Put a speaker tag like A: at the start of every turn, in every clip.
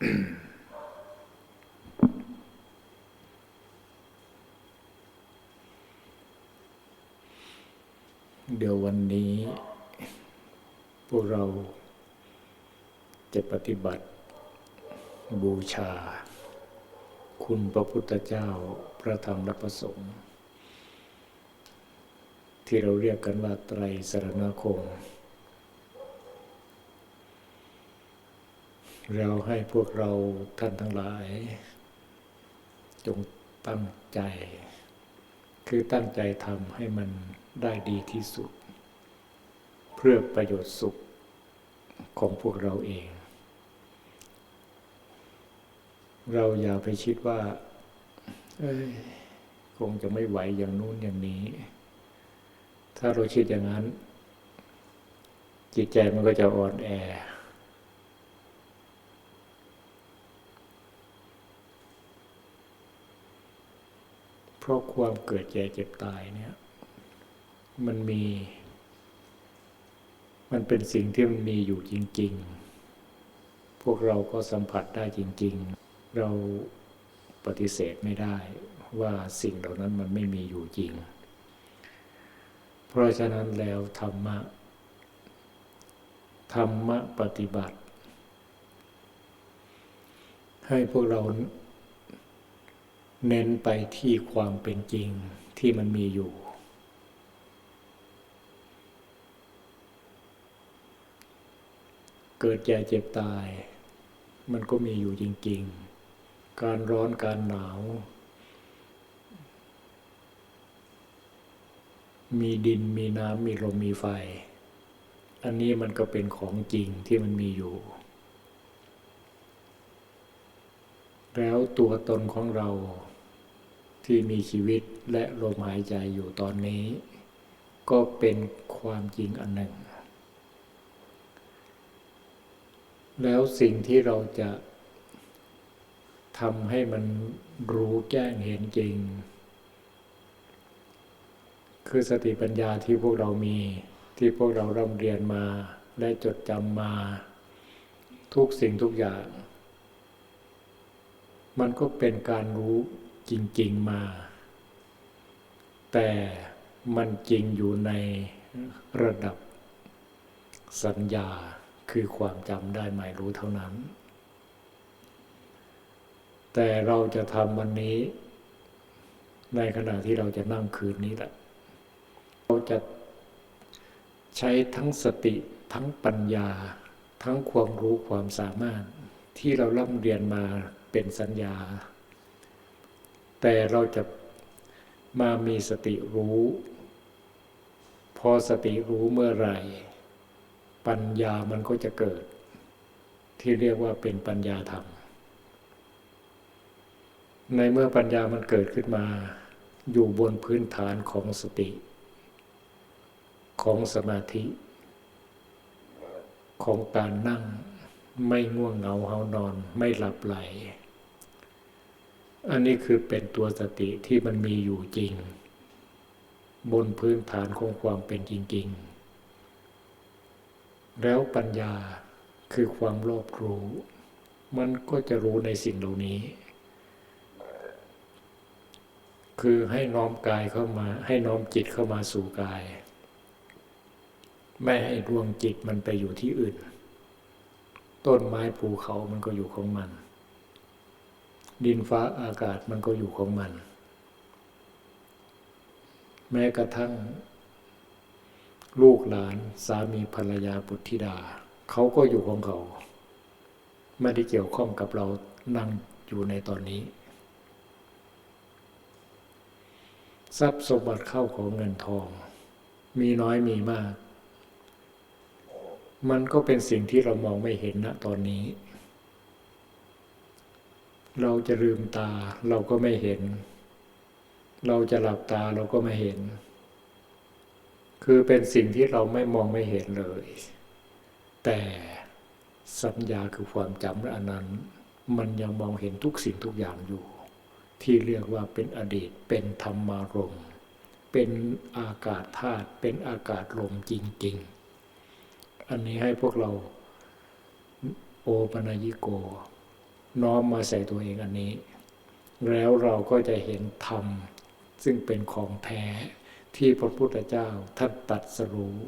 A: เดี๋ยววันนี้ พวกเราจะปฏิบัติ บูชา คุณพระพุทธเจ้าพระธรรมและพระสงฆ์ที่เราเรียกกันว่าไตรสรณคม เราให้พวกเราท่านทั้งหลาย จงตั้งใจ คือตั้งใจทำให้มันได้ดีที่สุด เพื่อประโยชน์สุขของพวกเราเอง เราอย่าไปคิดว่าคงจะไม่ไหวอย่างนู้นอย่างนี้ ถ้าเราคิดอย่างนั้น จิตใจมันก็จะอ่อนแอ เพราะความเกิดแก่เจ็บตายเนี่ย มันมี มันเป็นสิ่งที่มันมีอยู่จริง ๆ พวกเราก็สัมผัสได้จริง ๆ เราปฏิเสธไม่ได้ว่าสิ่งเหล่านั้นมันไม่มีอยู่จริง เพราะฉะนั้นแล้วธรรมะ ธรรมะปฏิบัติ ให้พวกเรา เน้นไปที่ความเป็นจริงที่มันมีอยู่ เกิดแก่เจ็บตาย มันก็มีอยู่จริง ๆ การร้อนการหนาว มีดินมีน้ำมีลมมีไฟ อันนี้มันก็เป็นของจริงที่มันมีอยู่แล้วตัวตนของเรา ที่มีชีวิตและลมหายใจอยู่ตอนนี้ ก็เป็นความจริงอันหนึ่ง แล้วสิ่งที่เราจะทำให้มันรู้แจ้งเห็นจริง คือสติปัญญาที่พวกเรามีที่พวกเราร่ำเรียนมาและจดจำมา ทุกสิ่งทุกอย่าง มันก็เป็นการรู้ จริง ๆมา แต่มันจริงอยู่ในระดับสัญญาคือความจำได้หมายรู้เท่านั้น แต่เราจะทำวันนี้ ในขณะที่เราจะนั่งคืนนี้แหละ เราจะใช้ทั้งสติทั้งปัญญา ทั้งความรู้ความสามารถที่เราล่ำเรียนมาเป็นสัญญา แต่เราจะมามีสติรู้ พอสติรู้เมื่อไหร่ ปัญญามันก็จะเกิด ที่เรียกว่าเป็นปัญญาธรรม ในเมื่อปัญญามันเกิดขึ้นมา อยู่บนพื้นฐานของสติ ของสมาธิ ของการนั่งไม่ง่วงเหงาเฮานอนไม่หลับไหล อันนี้คือเป็นตัวสติที่มันมีอยู่จริง บนพื้นฐานของความเป็นจริง ๆ แล้วปัญญาคือความรอบรู้ มันก็จะรู้ในสิ่งเหล่านี้ คือให้น้อมกายเข้ามา ให้น้อมจิตเข้ามาสู่กาย ไม่ให้ดวงจิตมันไปอยู่ที่อื่น ต้นไม้ภูเขามันก็อยู่ของมัน ดินฟ้าอากาศมันก็อยู่ของมัน แม้กระทั่ง ลูกหลานสามีภรรยาบุตรธิดา เขาก็อยู่ของเขา ไม่ได้เกี่ยวข้องกับเรานั่งอยู่ในตอนนี้ ทรัพย์สมบัติเข้าของเงินทอง มีน้อยมีมาก มันก็เป็นสิ่งที่เรามองไม่เห็นณตอนนี้ เราจะลืมตาเราก็ไม่เห็น เราจะหลับตาเราก็ไม่เห็น คือเป็นสิ่งที่เราไม่มองไม่เห็นเลย แต่สัญญาคือความจำอันนั้น มันยังมองเห็นทุกสิ่งทุกอย่างอยู่ ที่เรียกว่าเป็นอดีตเป็นธรรมารมณ์เป็นอากาศธาตุเป็นอากาศลมจริง ๆ อันนี้ให้พวกเรา โอปนยิโก น้อมมาใส่ตัวเองอันนี้ แล้วเราก็จะเห็นธรรม ซึ่งเป็นของแท้ที่พระพุทธเจ้าท่านตัดสรู้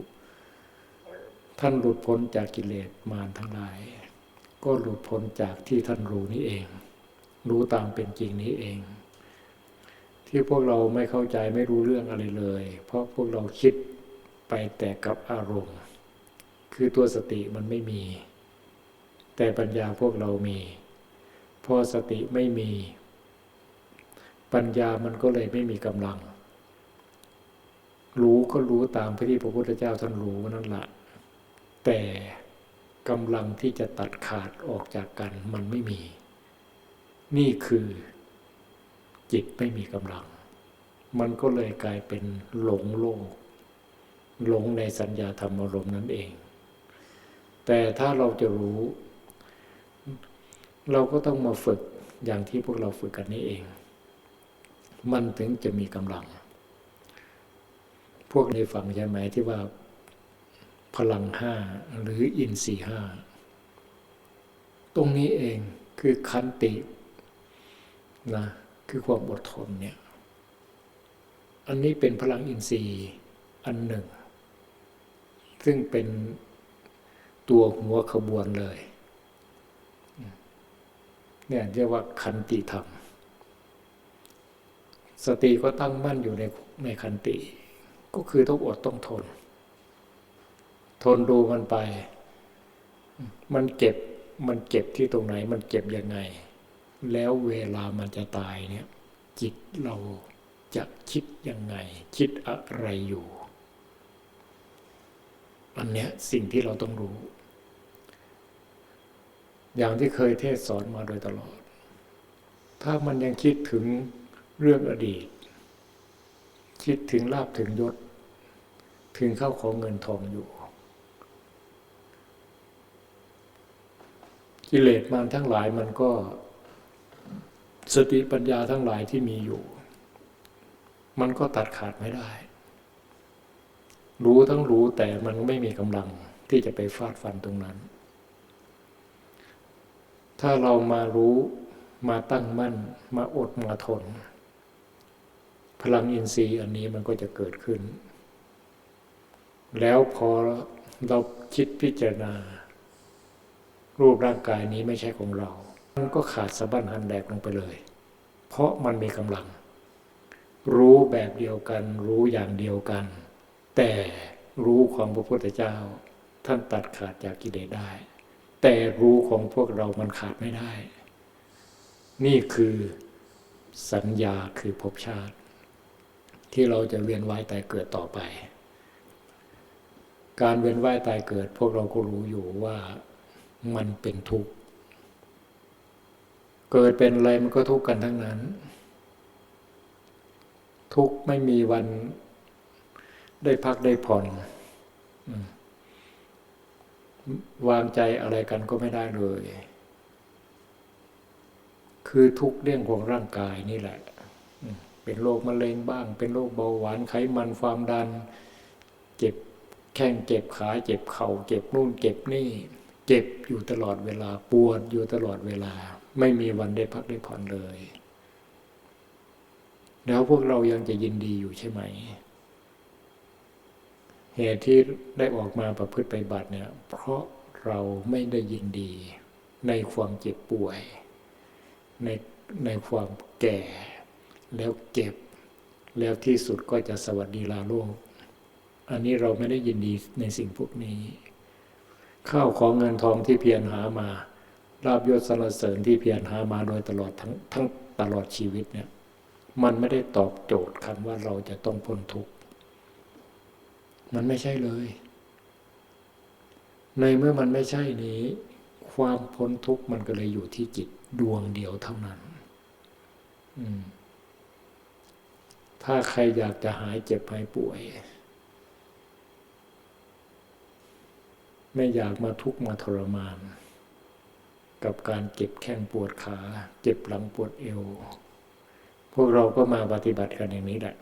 A: ท่านหลุดพ้นจากกิเลสมารทั้งหลาย ก็หลุดพ้นจากที่ท่านรู้นี้เอง รู้ตามเป็นจริงนี้เอง ที่พวกเราไม่เข้าใจไม่รู้เรื่องอะไรเลย เพราะพวกเราคิดไปแต่กับอารมณ์ คือตัวสติมันไม่มี แต่ปัญญาพวกเรามี พอสติไม่มี ปัญญามันก็เลยไม่มีกำลัง รู้ก็รู้ตามพระที่พระพุทธเจ้าท่านรู้นั่นแหละแต่กำลังที่จะตัดขาดออกจากกันมันไม่มี นี่คือจิตไม่มีกำลัง มันก็เลยกลายเป็นหลงโลก หลงในสัญญาธรรมอารมณ์นั่นเอง แต่ถ้าเราจะรู้ เราก็ต้องมาฝึกอย่างที่พวกเราฝึกกันนี้เอง มันถึงจะมีกำลัง พวกในฝั่งใช่ไหมที่ว่า พลังห้าหรืออินทรีห้าตรงนี้เองคือคันตินะคือความอดทนเนี่ย อันนี้เป็นพลังอินทรีย์อันหนึ่ง ซึ่งเป็นตัวหัวขบวนเลย เนี่ยเรียกว่าคันติธรรม สติก็ตั้งมั่นอยู่ในในคันติ ก็คือต้องอดต้องทน ทนดูมันไป มันเก็บมันเก็บที่ตรงไหน มันเก็บยังไง แล้วเวลามันจะตายเนี่ย จิตเราจะคิดยังไง คิดอะไรอยู่ อันเนี้ยสิ่งที่เราต้องรู้ อย่างที่เคยเทศสอนมาโดยตลอด ถ้ามันยังคิดถึงเรื่องอดีต คิดถึงลาบถึงยศ ถึงเข้าของเงินทองอยู่ กิเลสมันทั้งหลายมันก็ สติปัญญาทั้งหลายที่มีอยู่ มันก็ตัดขาดไม่ได้ รู้ทั้งรู้แต่มันไม่มีกำลังที่จะไปฟาดฟันตรงนั้น ถ้าเรามารู้มาตั้งมั่น มาอดมาทน พลังอินทรีย์อันนี้มันก็จะเกิดขึ้น แล้วพอเราคิดพิจารณา รูปร่างกายนี้ไม่ใช่ของเรา มันก็ขาดสะบั้นหันแดกลงไปเลย เพราะมันมีกำลัง รู้แบบเดียวกัน รู้อย่างเดียวกัน แต่รู้ของพระพุทธเจ้า ท่านตัดขาดจากกิเลสได้ แต่รู้ของพวกเรามันขาดไม่ได้ นี่คือสัญญาคือภพชาติ ที่เราจะเวียนว่ายตายเกิดต่อไป การเวียนว่ายตายเกิด พวกเราก็รู้อยู่ว่ามันเป็นทุกข์ เกิดเป็นอะไรมันก็ทุกข์กันทั้งนั้น ทุกข์ไม่มีวันได้พักได้ผ่อน วางใจอะไรกันก็ไม่ได้เลย คือทุกเรื่องของร่างกายนี่แหละ เป็นโรคมะเร็งบ้าง เป็นโรคเบาหวานไขมันความดัน เจ็บแข้งเจ็บขาเจ็บเข่าเจ็บนู่นเจ็บนี่ เจ็บอยู่ตลอดเวลาปวดอยู่ตลอดเวลา ไม่มีวันได้พักได้ผ่อนเลย แล้วพวกเรายังจะยินดีอยู่ใช่ไหม เหตุที่ได้ออกมาประพฤติไปบัติเนี่ย เพราะเราไม่ได้ยินดี ในความเจ็บป่วย ในในความแก่ แล้วเก็บ แล้วที่สุดก็จะสวัสดีลาโลก อันนี้เราไม่ได้ยินดีในสิ่งพวกนี้ ข้าวของเงินทองที่เพียรหามาลาบยศสรรเสริญที่เพียรหามาโดยตลอดทั้งทั้งตลอดชีวิตเนี่ย มันไม่ได้ตอบโจทย์คำว่าเราจะต้องพ้นทุกข์ มันไม่ใช่เลย ในเมื่อมันไม่ใช่นี้ ความพ้นทุกข์มันก็เลยอยู่ที่จิตดวงเดียวเท่านั้นถ้าใครอยากจะหายเจ็บหายป่วย ไม่อยากมาทุกข์มาทรมาน กับการเจ็บแข้งปวดขา เจ็บหลังปวดเอว พวกเราก็มาปฏิบัติกันอย่างนี้แหละ